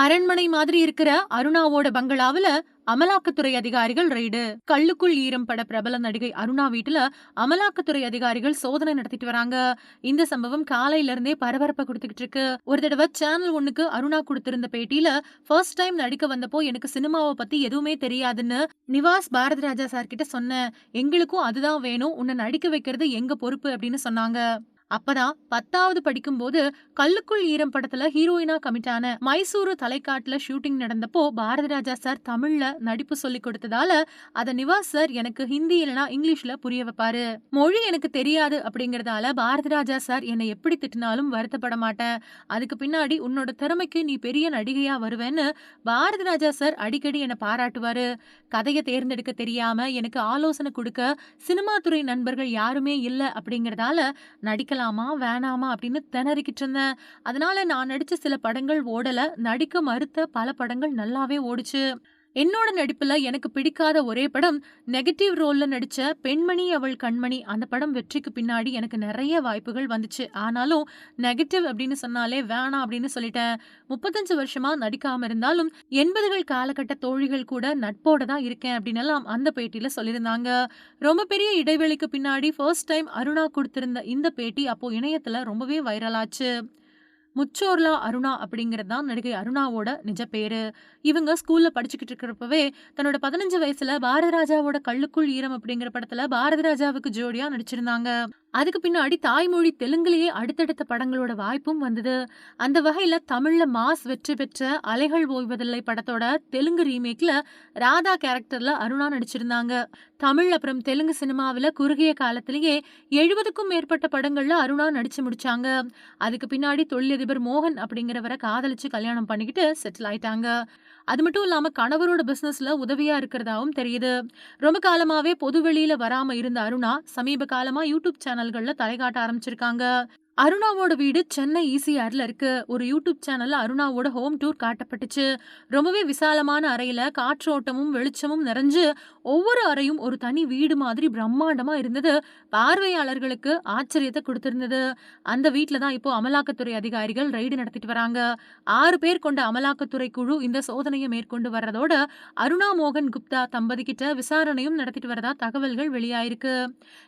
அரண்மனை மாதிரி இருக்கிற அருணாவோட பங்களாவுல அமலாக்கத்துறை அதிகாரிகள் ரெய்டு. கல்லுக்குள் ஈரம் பட பிரபல நடிகை அருணா வீட்டுல அமலாக்கத்துறை அதிகாரிகள் சோதனை நடத்திட்டு வராங்க. இந்த சம்பவம் காலையில இருந்தே பரபரப்பை கொடுத்துக்கிட்டு இருக்கு. ஒரு தடவை சேனல் ஒண்ணுக்கு அருணா கொடுத்திருந்த பேட்டியில ஃபர்ஸ்ட் டைம் நடிக்க வந்தப்போ எனக்கு சினிமாவை பத்தி எதுவுமே தெரியாதுன்னு நிவாஸ் பாரதி ராஜா சார் கிட்ட சொன்னேன். எங்களுக்கும் அதுதான் வேணும். உன்னை நடிக்க வைக்கிறது எங்க பொறுப்பு? அப்படின்னு சொன்னாங்க. அப்பதான் பத்தாவது படிக்கும்போது கல்லுக்குள் ஈரம் படத்துல ஹீரோயினா கமிட் ஆன மைசூரு தலைக்காட்டுல ஷூட்டிங் நடந்தப்போ பாரதி ராஜா சார் தமிழ்ல நடிப்பு சொல்லி கொடுத்ததால அதை நிவாஸ் சார் எனக்கு ஹிந்தி இல்லைனா இங்கிலீஷ்ல புரிய வைப்பாரு. மொழி எனக்கு தெரியாது அப்படிங்கறதால பாரதி ராஜா சார் என்னை எப்படி திட்டினாலும் வருத்தப்பட மாட்டேன். அதுக்கு பின்னாடி உன்னோட திறமைக்கு நீ பெரிய நடிகையா வருவேன்னு பாரதி ராஜா சார் அடிக்கடி என்னை பாராட்டுவாரு. கதையை தேர்ந்தெடுக்க தெரியாம எனக்கு ஆலோசனை கொடுக்க சினிமா துறை நண்பர்கள் யாருமே இல்ல அப்படிங்கறதால நடிக்க வேணாமா அப்படின்னு திணறிக்கிட்டு இருந்தேன். அதனால நான் நடிச்ச சில படங்கள் ஓடல. நடிக்க மறுத்த பல படங்கள் நல்லாவே ஓடுச்சு. என்னோட நடிப்புல எனக்கு பிடிக்காத ஒரே படம் நெகட்டிவ் ரோல்ல நடிச்ச பெண்மணி அவள் கண்மணி அந்த படம் வெற்றிக்கு பின்னாடி எனக்கு நிறைய வாய்ப்புகள் வந்துச்சு. ஆனாலும் நெகட்டிவ் அப்படின்னு சொன்னாலே வேணாம் அப்படின்னு சொல்லிட்டேன். முப்பத்தஞ்சு வருஷமா நடிக்காம இருந்தாலும் எண்பதுகள் காலகட்ட தோழிகள் கூட நட்போட தான் இருக்கேன் அப்படின்னு எல்லாம் அந்த பேட்டியில சொல்லியிருந்தாங்க. ரொம்ப பெரிய இடைவெளிக்கு பின்னாடி ஃபர்ஸ்ட் டைம் அருணா கொடுத்திருந்த இந்த பேட்டி அப்போ இணையத்துல ரொம்பவே வைரலாச்சு முச்சோர்லா அருணா அப்படிங்கிறது தான் நடிகை அருணாவோட நிஜ பேரு. இவங்க ஸ்கூல்ல படிச்சுக்கிட்டு இருக்கிறப்பவே தன்னோட பதினஞ்சு வயசுல பாரதராஜாவோட கல்லுக்குள் கள்ளுக்குள் ஈரம் அப்படிங்கிற படத்துல பாரதி ராஜாவுக்கு ஜோடியா நடிச்சிருந்தாங்க. அதுக்கு பின்னாடி தாய்மொழி தெலுங்குலேயே அடுத்தடுத்த படங்களோட வாய்ப்பும் வந்தது. அந்த வகையில தமிழ்ல மாஸ் வெற்றி பெற்ற அலைகள் ஓய்வதில்லை படத்தோட தெலுங்கு ரீமேக்ல ராதா கேரக்டர்ல அருணா நடிச்சிருந்தாங்க. தமிழ் அப்புறம் தெலுங்கு சினிமாவில் குறுகிய காலத்திலேயே எழுபதுக்கும் மேற்பட்ட படங்கள்ல அருணா நடிச்சு முடிச்சாங்க. அதுக்கு பின்னாடி தொழிலதிபர் மோகன் அப்படிங்கிறவரை காதலிச்சு கல்யாணம் பண்ணிக்கிட்டு செட்டில் ஆயிட்டாங்க. அது மட்டும் இல்லாம கணவரோட பிசினஸ்ல உதவியா இருக்கிறதாவும் தெரியுது. ரொம்ப காலமாவே பொது வெளியில வராம இருந்த அருணா சமீப காலமாக யூடியூப் சேனல்கள்ல தலைகாட்ட ஆரம்பிச்சிருக்காங்க. அருணாவோட வீடு சென்னை ஈசிஆர்ல இருக்கு. ஒரு யூடியூப் சேனல்ல அருணாவோட ஹோம் டூர் காட்டப்பட்டுச்சு. ரொம்பவே விசாலமான அறையில காற்றோட்டமும் வெளிச்சமும் நிறைஞ்சு ஒவ்வொரு அறையும் ஒரு தனி வீடு மாதிரி பிரம்மாண்டமா இருந்தது. பார்வையாளர்களுக்கு ஆச்சரியத்தை கொடுத்திருந்தது. அந்த வீட்டில தான் இப்போ அமலாக்கத்துறை அதிகாரிகள் ரெய்டு நடத்திட்டு வராங்க. ஆறு பேர் கொண்ட அமலாக்கத்துறை குழு இந்த சோதனையை மேற்கொண்டு வர்றதோட அருணா மோகன் குப்தா தம்பதி கிட்ட விசாரணையும் நடத்திட்டு வரதா தகவல்கள் வெளியாயிருக்கு.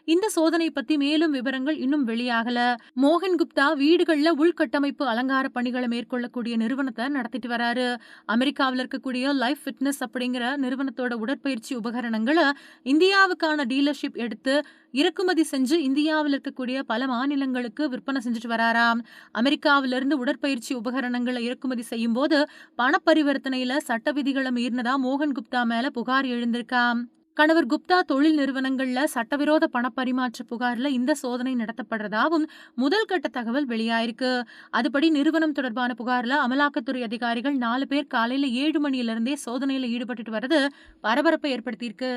இந்த சோதனை பத்தி மேலும் விவரங்கள் இன்னும் வெளியாகல. மோகன் மோகன் குப்தா வீடுகள்ல உள்கட்டமைப்பு அலங்கார பணிகளை மேற்கொள்ளக்கூடிய நிறுவனத்தை நடத்திட்டு வராரு. அமெரிக்காவில் இருக்கக்கூடிய லைஃப் ஃபிட்னஸ் அப்படிங்கிற நிறுவனத்தோட உடற்பயிற்சி உபகரணங்களை இந்தியாவுக்கான டீலர்ஷிப் எடுத்து இறக்குமதி செஞ்சு இந்தியாவில் இருக்கக்கூடிய பல மாநிலங்களுக்கு விற்பனை செஞ்சுட்டு வராராம் அமெரிக்காவிலிருந்து உடற்பயிற்சி உபகரணங்களை இறக்குமதி செய்யும் போது பண பரிவர்த்தனையில சட்ட விதிகளை மீறினதா மோகன் குப்தா மேல புகார் எழுந்திருக்காம் கணவர் குப்தா தொழில் நிறுவனங்கள்ல சட்டவிரோத பணப்பரிமாற்ற புகார்ல இந்த சோதனை நடத்தப்படுறதாவும் முதல் கட்ட தகவல் வெளியாயிருக்கு. அதுபடி நிறுவனம் தொடர்பான புகார்ல அமலாக்கத்துறை அதிகாரிகள் நாலு பேர் காலையில ஏழு மணியிலிருந்தே சோதனையில ஈடுபட்டுட்டு வர்றது பரபரப்பை ஏற்படுத்தியிருக்கு.